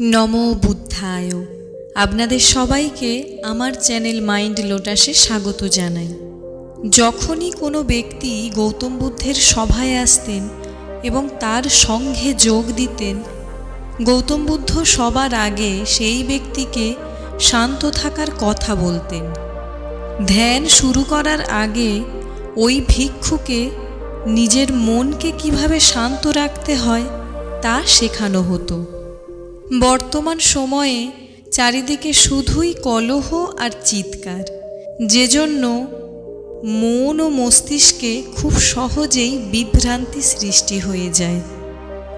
নম বুদ্ধায়। আপনাদের সবাইকে আমার চ্যানেল মাইন্ড লোটাসে স্বাগত জানাই। যখনই কোনো ব্যক্তি গৌতম বুদ্ধের সভায় আসতেন এবং তার সঙ্ঘে যোগ দিতেন, গৌতম বুদ্ধ সবার আগে সেই ব্যক্তিকে শান্ত থাকার কথা বলতেন। ধ্যান শুরু করার আগে ওই ভিক্ষুকে নিজের মনকে কীভাবে শান্ত রাখতে হয় তা শেখানো হতো। বর্তমান সময়ে চারিদিকে শুধুই কলহ আর চিৎকার। যে জন্য মন ও মস্তিষ্কে খুব সহজেই বিভ্রান্তি সৃষ্টি হয়ে যায়।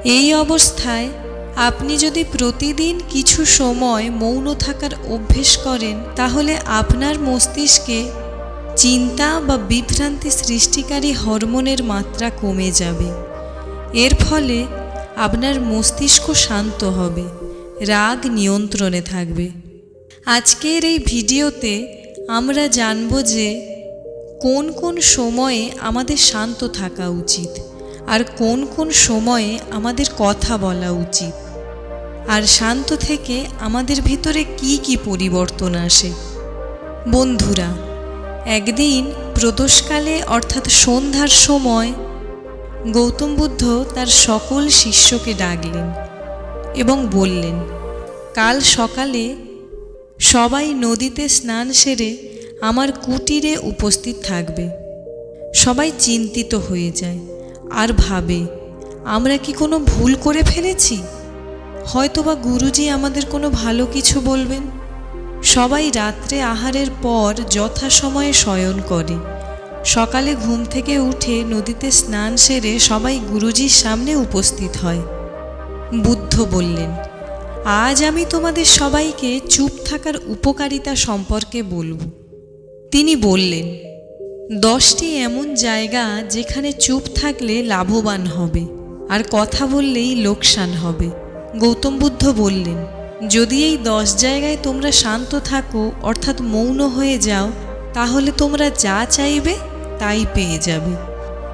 এই অবস্থায় আপনি যদি প্রতিদিন কিছু সময় মৌন থাকার অভ্যেস করেন, তাহলে আপনার মস্তিষ্কে চিন্তা বা বিভ্রান্তি সৃষ্টিকারী হরমোনের মাত্রা কমে যাবে। এর ফলে আপনার মস্তিষ্ক শান্ত হবে। রাগ নিয়ন্ত্রণে থাকবে। আজকের এই ভিডিওতে আমরা জানব যে কোন কোন সময়ে আমাদের শান্ত থাকা উচিত আর কোন কোন সময়ে আমাদের কথা বলা উচিত। আর শান্ত থেকে আমাদের ভিতরে কি কি পরিবর্তন আসে? বন্ধুরা, একদিন প্রদোষকালে অর্থাৎ সন্ধ্যার সময় গৌতম বুদ্ধ তার সকল শিষ্যকে ডাকলেন। এবং বললেন, কাল সকালে সবাই নদীতে স্নান সেরে আমার কুটিরে উপস্থিত থাকবে। সবাই চিন্তিত হয়ে যায়। আর ভাবে, আমরা কি কোনো ভুল করে ফেলেছি? হয়তোবা গুরুজি আমাদের কোনো ভালো কিছু বলবেন। সবাই রাত্রে আহারের পর যথাসময়ে শয়ন করে। সকালে ঘুম থেকে উঠে নদীতে স্নান সেরে সবাই গুরুজির সামনে উপস্থিত হয়। বুদ্ধ বললেন, আজ আমি তোমাদের সবাইকে চুপ থাকার উপকারিতা সম্পর্কে বলব। তিনি বললেন, দশটি এমন জায়গা যেখানে চুপ থাকলে লাভবান হবে, আর কথা বললেই লোকসান হবে। গৌতম বুদ্ধ বললেন, যদি এই দশ জায়গায় তোমরা শান্ত থাকো, অর্থাৎ মৌন হয়ে যাও, তাহলে তোমরা যা চাইবে তাই পেয়ে যাবে।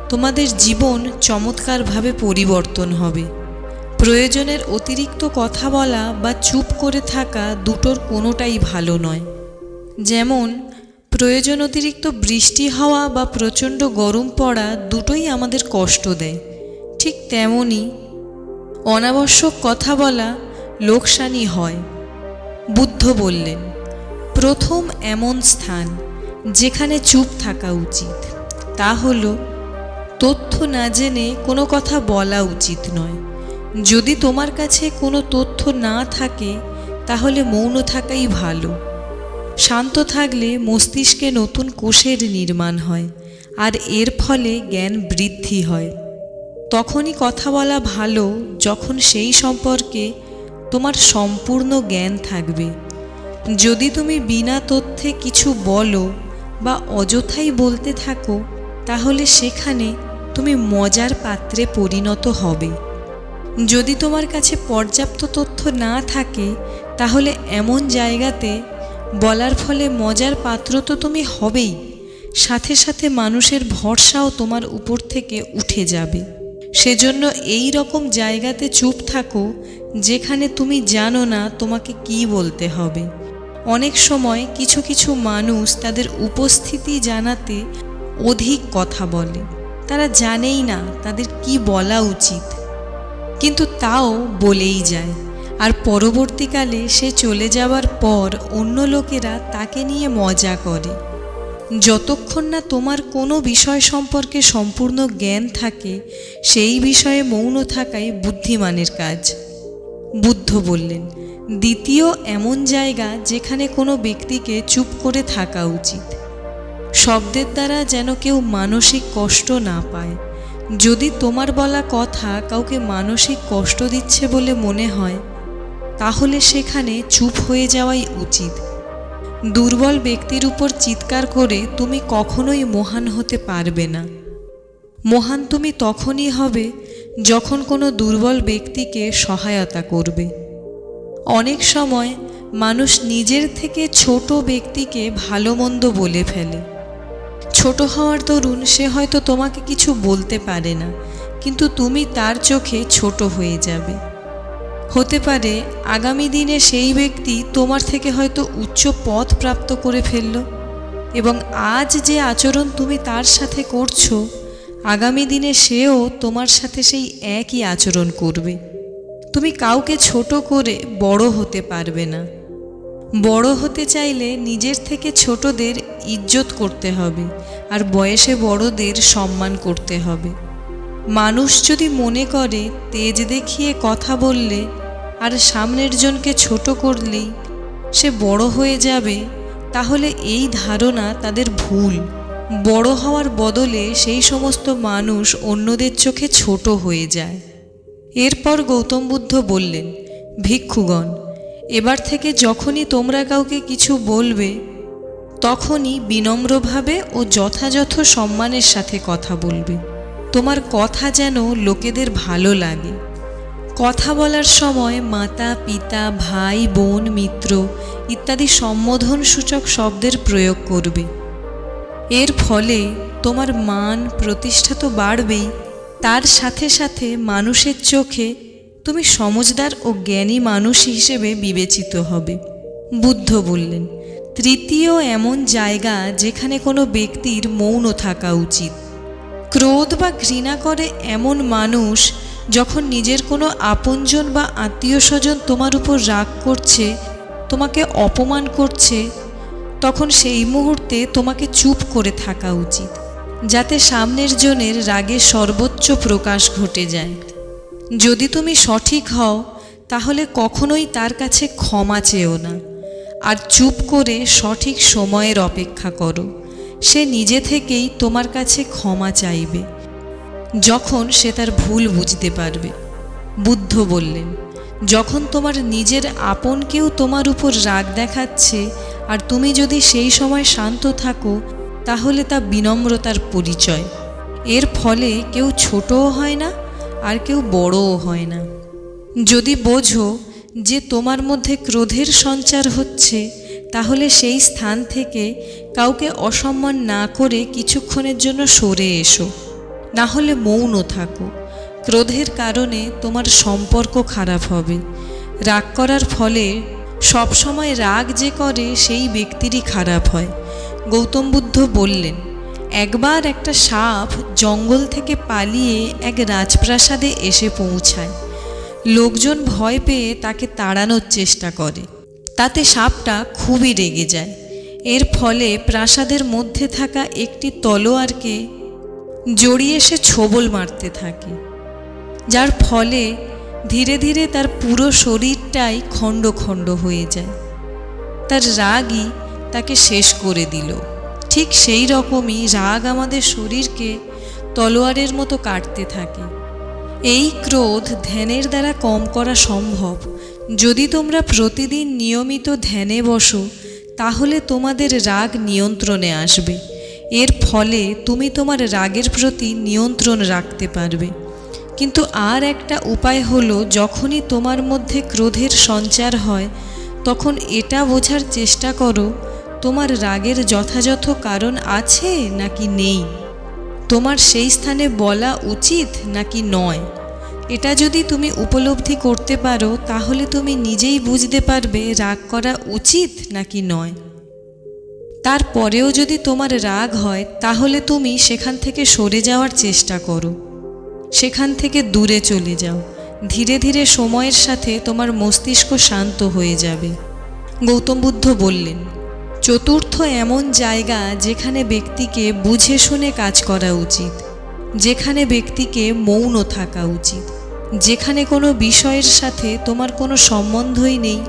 তোমাদের জীবন চমৎকারভাবে পরিবর্তন হবে। প্রয়োজনের অতিরিক্ত কথা বলা বা চুপ করে থাকা দুটোর কোনোটাই ভালো নয়। যেমন, প্রয়োজন অতিরিক্ত বৃষ্টি হওয়া বা প্রচণ্ড গরম পড়া দুটোই আমাদের কষ্ট দেয়। ঠিক তেমনই অনাবশ্যক কথা বলা লোকসানি হয়। বুদ্ধ বললেন, প্রথম এমন স্থান যেখানে চুপ থাকা উচিত। তা হল, তথ্য না জেনে কোনো কথা বলা উচিত নয়। যদি তোমার কাছে কোনো তথ্য না থাকে, তাহলে মৌন থাকাই ভালো। শান্ত থাকলে মস্তিষ্কে নতুন কোষের নির্মাণ হয়, আর এর ফলে জ্ঞান বৃদ্ধি হয়। তখনই কথা বলা ভালো যখন সেই সম্পর্কে তোমার সম্পূর্ণ জ্ঞান থাকবে। যদি তুমি বিনা তথ্যে কিছু বলো বা অযথাই বলতে থাকো, তাহলে সেখানে তুমি মজার পাত্রে পরিণত হবে। যদি তোমার কাছে পর্যাপ্ত তথ্য না থাকে, তাহলে এমন জায়গাতে বলার ফলে মজার পাত্র তো তুমি হবেই। সাথে সাথে মানুষের ভরসাও তোমার উপর থেকে উঠে যাবে। সেজন্য এই রকম জায়গাতে চুপ থাকো, যেখানে তুমি জানো না তোমাকে কি বলতে হবে। অনেক সময় কিছু কিছু মানুষ তাদের উপস্থিতি জানাতে অধিক কথা বলে। তারা জানেই না তাদের কি বলা উচিত। কিন্তু তাও বলেই যায়। আর পরবর্তীকালে সে চলে যাওয়ার পর অন্য লোকেরা তাকে নিয়ে মজা করে। যতক্ষণ না তোমার কোনো বিষয় সম্পর্কে সম্পূর্ণ জ্ঞান থাকে, সেই বিষয়ে মৌন থাকাই বুদ্ধিমানের কাজ। বুদ্ধ বললেন, দ্বিতীয় এমন জায়গা যেখানে কোনো ব্যক্তিকে চুপ করে থাকা উচিত। শব্দের দ্বারা যেন কেউ মানসিক কষ্ট না পায়। যদি তোমার বলা কথা কাউকে মানসিক কষ্ট দিচ্ছে বলে মনে হয়, তাহলে সেখানে চুপ হয়ে যাওয়াই উচিত। দুর্বল ব্যক্তির উপর চিৎকার করে তুমি কখনোই মহান হতে পারবে না। মহান তুমি তখনই হবে যখন কোনো দুর্বল ব্যক্তিকে সহায়তা করবে। অনেক সময় মানুষ নিজের থেকে ছোট ব্যক্তিকে ভালো মন্দ বলে ফেলে। ছোট হওয়ার দরুন সে হয়তো তোমাকে কিছু বলতে পারে না, কিন্তু তুমি তার চোখে ছোট হয়ে যাবে। হতে পারে আগামী দিনে সেই ব্যক্তি তোমার থেকে হয়তো উচ্চ পদ প্রাপ্ত করে ফেলল, এবং আজ যে আচরণ তুমি তার সাথে করছ, আগামী দিনে সেও তোমার সাথে সেই একই আচরণ করবে। তুমি কাউকে ছোট করে বড় হতে পারবে না। বড় হতে চাইলে নিজের থেকে ছোটদের ইজ্জত করতে হবে আর বয়সে বড়দের সম্মান করতে হবে। মানুষ যদি মনে করে তেজ দেখিয়ে কথা বললে আর সামনের জনকে ছোট করলেই সে বড় হয়ে যাবে, তাহলে এই ধারণা তাদের ভুল। বড় হওয়ার বদলে সেই সমস্ত মানুষ অন্যদের চোখে ছোট হয়ে যায়। এরপর গৌতম বুদ্ধ বললেন, ভিক্ষুগণ এবার থেকে যখনই তোমরা কাউকে কিছু বলবে, তখনই বিনম্রভাবে ও যথাযথ সম্মানের সাথে কথা বলবে। তোমার কথা যেন লোকেদের ভালো লাগে। কথা বলার সময় মাতা, পিতা, ভাই, বোন, মিত্র ইত্যাদি সম্বোধন সূচক শব্দের প্রয়োগ করবে। এর ফলে তোমার মান, প্রতিষ্ঠা তো বাড়বেই। তার সাথে সাথে মানুষের চোখে তুমি সমজদার ও জ্ঞানী মানুষ হিসেবে বিবেচিত হবে। বুদ্ধ বললেন, তৃতীয় এমন জায়গা যেখানে কোনো ব্যক্তির মৌন থাকা উচিত। ক্রোধ বা ঘৃণা করে এমন মানুষ যখন নিজের কোনো আপনজন বা আত্মীয় স্বজন তোমার উপর রাগ করছে, তোমাকে অপমান করছে, তখন সেই মুহূর্তে তোমাকে চুপ করে থাকা উচিত, যাতে সামনের জনের রাগে সর্বোচ্চ প্রকাশ ঘটে যায়। যদি তুমি সঠিক হও, তাহলে কখনোই তার কাছে ক্ষমা চেও না। আর চুপ করে সঠিক সময়ের অপেক্ষা করো। সে নিজে থেকেই তোমার কাছে ক্ষমা চাইবে। যখন সে তার ভুল বুঝতে পারবে। বুদ্ধ বললেন, যখন তোমার নিজের আপন কেউ তোমার উপর রাগ দেখাচ্ছে, আর তুমি যদি সেই সময় শান্ত থাকো, তাহলে তা বিনম্রতার পরিচয়। এর ফলে কেউ ছোটও হয় না আর কেউ বড়ও হয় না। যদি বোঝো যে তোমার মধ্যে ক্রোধের সঞ্চার হচ্ছে, তাহলে সেই স্থান থেকে কাউকে অসম্মান না করে কিছুক্ষণের জন্য সরে এসো। না হলে মৌন থাকো। ক্রোধের কারণে তোমার সম্পর্ক খারাপ হবে। রাগ করার ফলে সবসময় রাগ যে করে, সেই ব্যক্তিরই খারাপ হয়। গৌতম বুদ্ধ বললেন একবার একটা সাপ জঙ্গল থেকে পালিয়ে এক রাজপ্রাসাদে এসে পৌঁছায়। লোকজন ভয় পেয়ে তাকে তাড়ানোর চেষ্টা করে। তাতে সাপটা খুবই রেগে যায়। এর ফলে প্রাসাদের মধ্যে থাকা একটি তলোয়ারকে জড়িয়ে সে ছোবল মারতে থাকে, যার ফলে ধীরে ধীরে তার পুরো শরীরটাই খণ্ড খণ্ড হয়ে যায়। তার রাগই তাকে শেষ করে দিল। ঠিক সেই রকমই রাগ আমাদের শরীরকে তলোয়ারের মতো কাটতে থাকে। এই ক্রোধ ধ্যানের দ্বারা কম করা সম্ভব। যদি তোমরা প্রতিদিন নিয়মিত ধ্যানে বসো, তাহলে তোমাদের রাগ নিয়ন্ত্রণে আসবে। এর ফলে তুমি তোমার রাগের প্রতি নিয়ন্ত্রণ রাখতে পারবে। কিন্তু আর একটা উপায় হলো, যখনই তোমার মধ্যে ক্রোধের সঞ্চার হয়, তখন এটা বোঝার চেষ্টা করো তোমার রাগের যথাযথ কারণ আছে নাকি নেই? তোমার সেই স্থানে বলা উচিত নাকি নয়? এটা যদি তুমি উপলব্ধি করতে পারো, তাহলে তুমি নিজেই বুঝতে পারবে রাগ করা উচিত নাকি নয়। তারপরেও যদি তোমার রাগ হয়, তাহলে তুমি সেখান থেকে সরে যাওয়ার চেষ্টা করো। সেখান থেকে দূরে চলে যাও। ধীরে ধীরে সময়ের সাথে তোমার মস্তিষ্ক শান্ত হয়ে যাবে। গৌতম বুদ্ধ বললেন চতুর্থ এমন জায়গা যেখানে ব্যক্তিকে বুঝে শুনে কাজ করা উচিত, যেখানে ব্যক্তিকে মৌন থাকা উচিত, যেখানে কোনো বিষয়ের সাথে তোমার কোনো সম্বন্ধই নেই,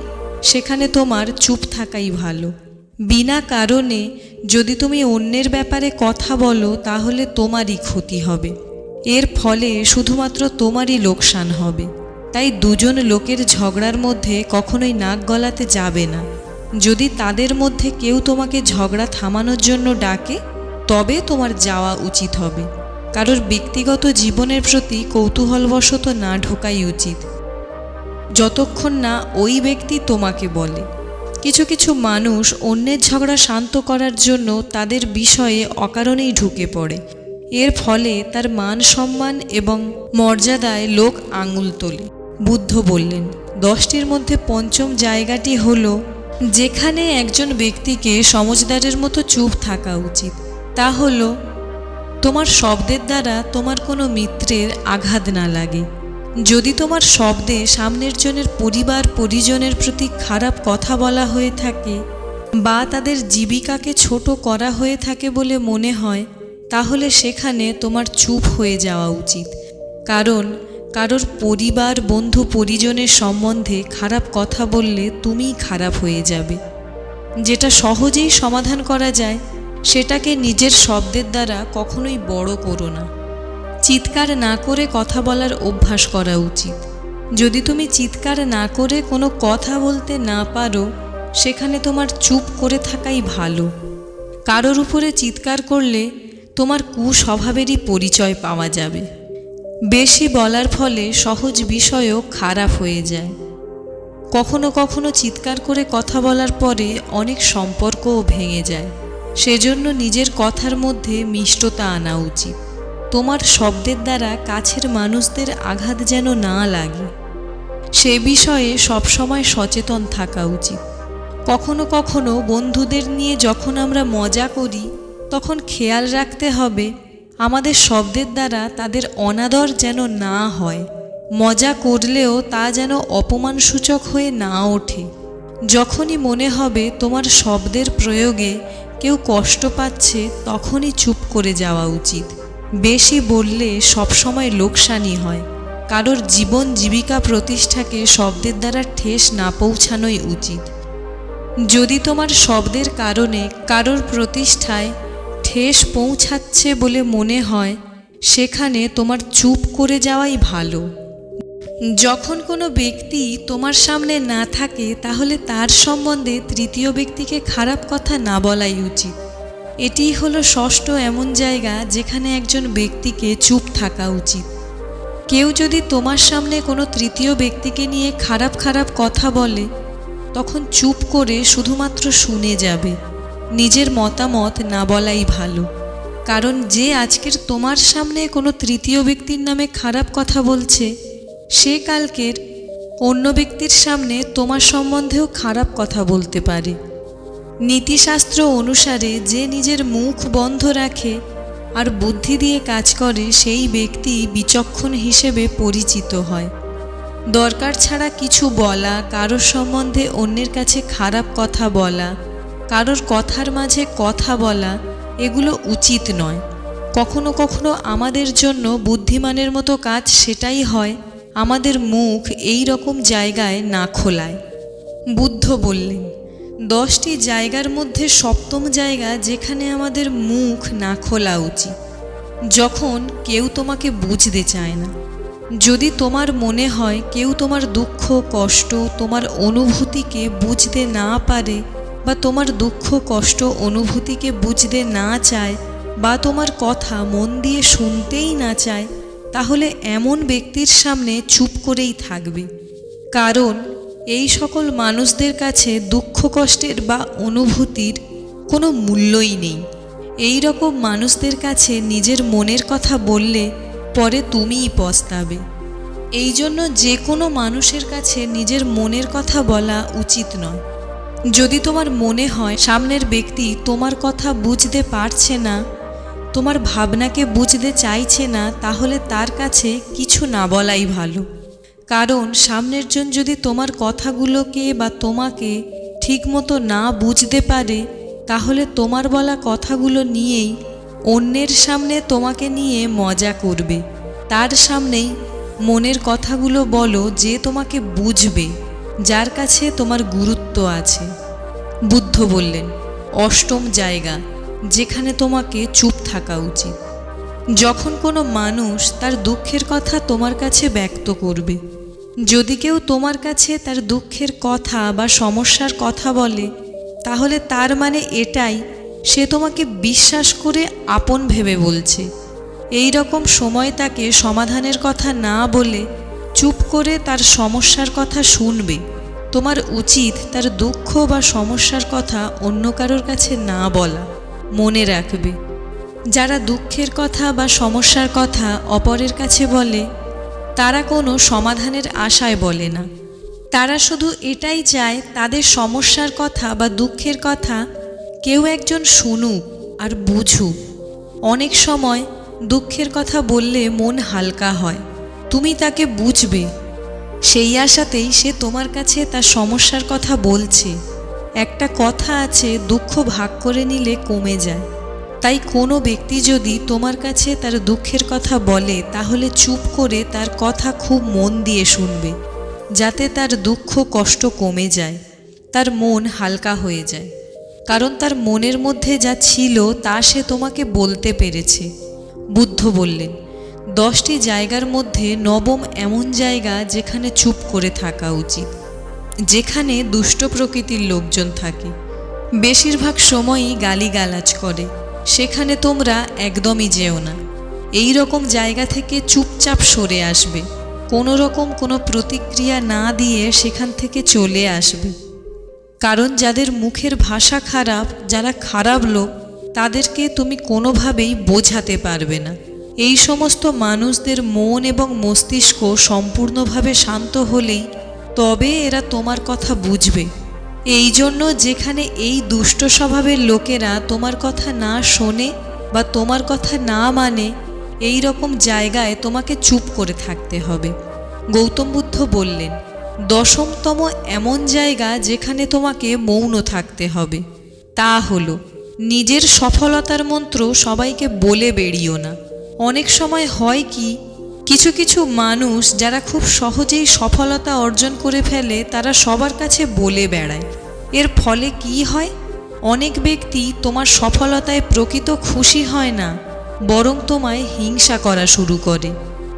সেখানে তোমার চুপ থাকাই ভালো। বিনা কারণে যদি তুমি অন্যের ব্যাপারে কথা বলো, তাহলে তোমারই ক্ষতি হবে। এর ফলে শুধুমাত্র তোমারই লোকসান হবে। তাই দুজন লোকের ঝগড়ার মধ্যে কখনোই নাক গলাতে যাবে না। যদি তাদের মধ্যে কেউ তোমাকে ঝগড়া থামানোর জন্য ডাকে, তবে তোমার যাওয়া উচিত হবে। কারোর ব্যক্তিগত জীবনের প্রতি কৌতূহলবশত না ঢোকাই উচিত। যতক্ষণ না ওই ব্যক্তি তোমাকে বলে। কিছু কিছু মানুষ অন্যের ঝগড়া শান্ত করার জন্য তাদের বিষয়ে অকারণেই ঢুকে পড়ে। এর ফলে তার মান সম্মান এবং মর্যাদায় লোক আঙুল তোলে। বুদ্ধ বললেন, দশটির মধ্যে পঞ্চম জায়গাটি হলো যেখানে একজন ব্যক্তিকে সমজদারের মতো চুপ থাকা উচিত, তা হলো, তোমার শব্দের দ্বারা তোমার কোনো মিত্রের আঘাত না লাগে। যদি তোমার শব্দে সামনের জনের পরিবার পরিজনের প্রতি খারাপ কথা বলা হয়ে থাকে বা তাদের জীবিকাকে ছোট করা হয়ে থাকে বলে মনে হয়, তাহলে সেখানে তোমার চুপ হয়ে যাওয়া উচিত। কারণ কারোর পরিবার, বন্ধু, পরিজনের সম্বন্ধে খারাপ কথা বললে তুমিই খারাপ হয়ে যাবে। যেটা সহজেই সমাধান করা যায়, সেটাকে নিজের শব্দের দ্বারা কখনোই বড় করো না। চিৎকার না করে কথা বলার অভ্যাস করা উচিত। যদি তুমি চিৎকার না করে কোনো কথা বলতে না পারো, সেখানে তোমার চুপ করে থাকাই ভালো। কারোর উপরে চিৎকার করলে তোমার কুস্বভাবেরই পরিচয় পাওয়া যাবে। বেশি বলার ফলে সহজ বিষয়ও খারাপ হয়ে যায়। কখনো কখনো চিৎকার করে কথা বলার পরে অনেক সম্পর্কও ভেঙে যায়। সেজন্য নিজের কথার মধ্যে মিষ্টতা আনা উচিত। তোমার শব্দের দ্বারা কাছের মানুষদের আঘাত যেন না লাগে। সে বিষয়ে সবসময় সচেতন থাকা উচিত। কখনো কখনো বন্ধুদের নিয়ে যখন আমরা মজা করি, তখন খেয়াল রাখতে হবে আমাদের শব্দের দ্বারা তাদের অনাদর যেন না হয়। মজা করলেও তা যেন অপমানসূচক হয়ে না ওঠে। যখনই মনে হবে তোমার শব্দের প্রয়োগে কেউ কষ্ট পাচ্ছে, তখনই চুপ করে যাওয়া উচিত। বেশি বললে সবসময় লোকসানি হয়। কারোর জীবন জীবিকা প্রতিষ্ঠাকে শব্দের দ্বারা ঠেস না পৌঁছানোই উচিত। যদি তোমার শব্দের কারণে কারোর প্রতিষ্ঠায় ঠেস পৌঁছাচ্ছে বলে মনে হয়, সেখানে তোমার চুপ করে যাওয়াই ভালো। যখন কোনো ব্যক্তি তোমার সামনে না থাকে, তাহলে তার সম্বন্ধে তৃতীয় ব্যক্তিকে খারাপ কথা না বলাই উচিত। এটিই হলো ষষ্ঠ এমন জায়গা যেখানে একজন ব্যক্তিকে চুপ থাকা উচিত। কেউ যদি তোমার সামনে কোনো তৃতীয় ব্যক্তিকে নিয়ে খারাপ খারাপ কথা বলে, তখন চুপ করে শুধুমাত্র শুনে যাবে। নিজের মতামত না বলাই ভালো। কারণ যে আজকের তোমার সামনে কোনো তৃতীয় ব্যক্তির নামে খারাপ কথা বলছে, সে কালকের অন্য ব্যক্তির সামনে তোমার সম্বন্ধেও খারাপ কথা বলতে পারে। নীতিশাস্ত্র অনুসারে যে নিজের মুখ বন্ধ রাখে আর বুদ্ধি দিয়ে কাজ করে, সেই ব্যক্তি বিচক্ষণ হিসেবে পরিচিত হয়। দরকার ছাড়া কিছু বলা, কারোর সম্বন্ধে অন্যের কাছে খারাপ কথা বলা কারোর কথার মাঝে কথা বলা এগুলো উচিত নয়। কখনো কখনো আমাদের জন্য বুদ্ধিমানের মতো কাজ সেটাই হয়, আমাদের মুখ এই রকম জায়গায় না খোলায়। বুদ্ধ বললেন, দশটি জায়গার মধ্যে সপ্তম জায়গা যেখানে আমাদের মুখ না খোলা উচিত। যখন কেউ তোমাকে বুঝতে চায় না, যদি তোমার মনে হয় কেউ তোমার দুঃখ, কষ্ট, তোমার অনুভূতিকে বুঝতে না পারে বা তোমার দুঃখ, কষ্ট, অনুভূতিকে বুঝতে না চায় বা তোমার কথা মন দিয়ে শুনতেই না চায়, তাহলে এমন ব্যক্তির সামনে চুপ করেই থাকবে। কারণ এই সকল মানুষদের কাছে দুঃখ, কষ্টের বা অনুভূতির কোনো মূল্যই নেই। এই রকম মানুষদের কাছে নিজের মনের কথা বললে পরে তুমিই পস্তাবে। এই জন্য যে কোনো মানুষের কাছে নিজের মনের কথা বলা উচিত নয়। যদি তোমার মনে হয় সামনের ব্যক্তি তোমার কথা বুঝতে পারছে না, তোমার ভাবনাকে বুঝতে চাইছে না, তাহলে তার কাছে কিছু না বলাই ভালো। কারণ সামনের জন যদি তোমার কথাগুলোকে বা তোমাকে ঠিকমতো না বুঝতে পারে, তাহলে তোমার বলা কথাগুলো নিয়েই অন্যের সামনে তোমাকে নিয়ে মজা করবে। তার সামনেই মনের কথাগুলো বলো যে তোমাকে বুঝবে। যার কাছে তোমার গুরুত্ব আছে। বুদ্ধ বললেন, অষ্টম জায়গা, যেখানে তোমাকে চুপ থাকা উচিত। যখন কোনো মানুষ তার দুঃখের কথা তোমার কাছে ব্যক্ত করবে, যদি কেউ তোমার কাছে তার দুঃখের কথা বা সমস্যার কথা বলে, তাহলে তার মানে এটাই, সে তোমাকে বিশ্বাস করে আপন ভেবে বলছে। এই রকম সময় তাকে সমাধানের কথা না বলে চুপ করে তার সমস্যার কথা শুনবে। তোমার উচিত তার দুঃখ বা সমস্যার কথা অন্য কারোর কাছে না বলা, মনে রাখবে। যারা দুঃখের কথা বা সমস্যার কথা অপরের কাছে বলে, তারা কোনো সমাধানের আশায় বলে না। তারা শুধু এটাই চায় তাদের সমস্যার কথা বা দুঃখের কথা কেউ একজন শুনুক আর বুঝুক। অনেক সময় দুঃখের কথা বললে মন হালকা হয়। তুমি তাকে বুঝবে। সেই আশাতেই সে তোমার কাছে তার সমস্যার কথা বলছে। একটা কথা আছে, দুঃখ ভাগ করে নিলে কমে যায়। তাই কোনো ব্যক্তি যদি তোমার কাছে তার দুঃখের কথা বলে, তাহলে চুপ করে তার কথা খুব মন দিয়ে শুনবে, যাতে তার দুঃখ কষ্ট কমে যায়, তার মন হালকা হয়ে যায়। কারণ তার মনের মধ্যে যা ছিল, তা সে তোমাকে বলতে পেরেছে। বুদ্ধ বললেন দশটি জায়গার মধ্যে নবম এমন জায়গা যেখানে চুপ করে থাকা উচিত, যেখানে দুষ্ট প্রকৃতির লোকজন থাকে। বেশিরভাগ সময়ই গালিগালাজ করে, সেখানে তোমরা একদমই যেও না। এই রকম জায়গা থেকে চুপচাপ সরে আসবে। কোনো রকম কোনো প্রতিক্রিয়া না দিয়ে সেখান থেকে চলে আসবে। কারণ যাদের মুখের ভাষা খারাপ, যারা খারাপ লোক, তাদেরকে তুমি কোনোভাবেই বোঝাতে পারবে না। এই সমস্ত মানুষদের মন এবং মস্তিষ্ক সম্পূর্ণভাবে শান্ত হলেই তবে এরা তোমার কথা বুঝবে। এই জন্য যেখানে এই দুষ্ট স্বভাবের লোকেরা তোমার কথা না শোনে বা তোমার কথা না মানে এই রকম জায়গায় তোমাকে চুপ করে থাকতে হবে। গৌতম বুদ্ধ বললেন, দশমতম এমন জায়গা যেখানে তোমাকে মৌন থাকতে হবে। তা হলো, নিজের সফলতার মন্ত্র সবাইকে বলে বেরিও না। অনেক সময় হয় কি, কিছু কিছু মানুষ যারা খুব সহজেই সফলতা অর্জন করে ফেলে, তারা সবার কাছে বলে বেড়ায়। এর ফলে কি হয়? অনেক ব্যক্তি তোমার সফলতায় প্রকৃত খুশি হয় না, বরং তোমায় হিংসা করা শুরু করে।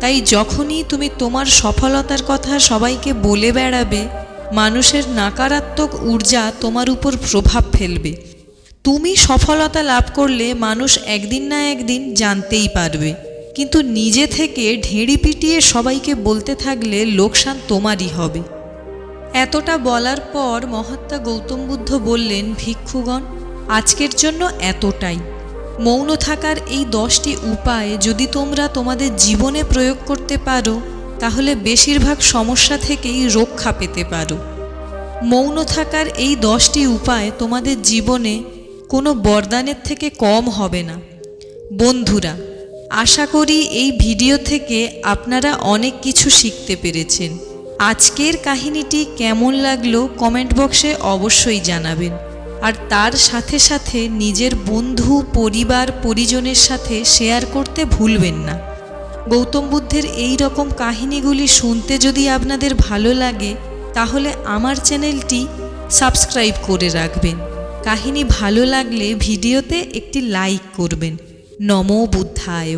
তাই যখনই তুমি তোমার সফলতার কথা সবাইকে বলে বেড়াবে, মানুষের নাকারাত্মক ঊর্জা তোমার উপর প্রভাব ফেলবে। তুমি সফলতা লাভ করলে মানুষ একদিন না একদিন জানতেই পারবে। কিন্তু নিজে থেকে ঢেঁড়ি পিটিয়ে সবাইকে বলতে থাকলে লোকসান তোমারই হবে। এতটা বলার পর মহাত্মা গৌতম বুদ্ধ বললেন, ভিক্ষুগণ, আজকের জন্য এতটাই। মৌন থাকার এই দশটি উপায় যদি তোমরা তোমাদের জীবনে প্রয়োগ করতে পারো, তাহলে বেশিরভাগ সমস্যা থেকেই রক্ষা পেতে পারো। মৌন থাকার এই দশটি উপায় তোমাদের জীবনে কোনো বরদানের থেকে কম হবে না। বন্ধুরা, আশা করি এই ভিডিও থেকে আপনারা অনেক কিছু শিখতে পেরেছেন। আজকের কাহিনীটি কেমন লাগল কমেন্ট বক্সে অবশ্যই জানাবেন। আর তার সাথে সাথে নিজের বন্ধু, পরিবার, পরিজনের সাথে শেয়ার করতে ভুলবেন না। গৌতম বুদ্ধের এই রকম কাহিনীগুলি শুনতে যদি আপনাদের ভালো লাগে, তাহলে আমার চ্যানেলটি সাবস্ক্রাইব করে রাখবেন। কাহিনী ভালো লাগলে ভিডিওতে একটি লাইক করবেন। নমো বুদ্ধায়।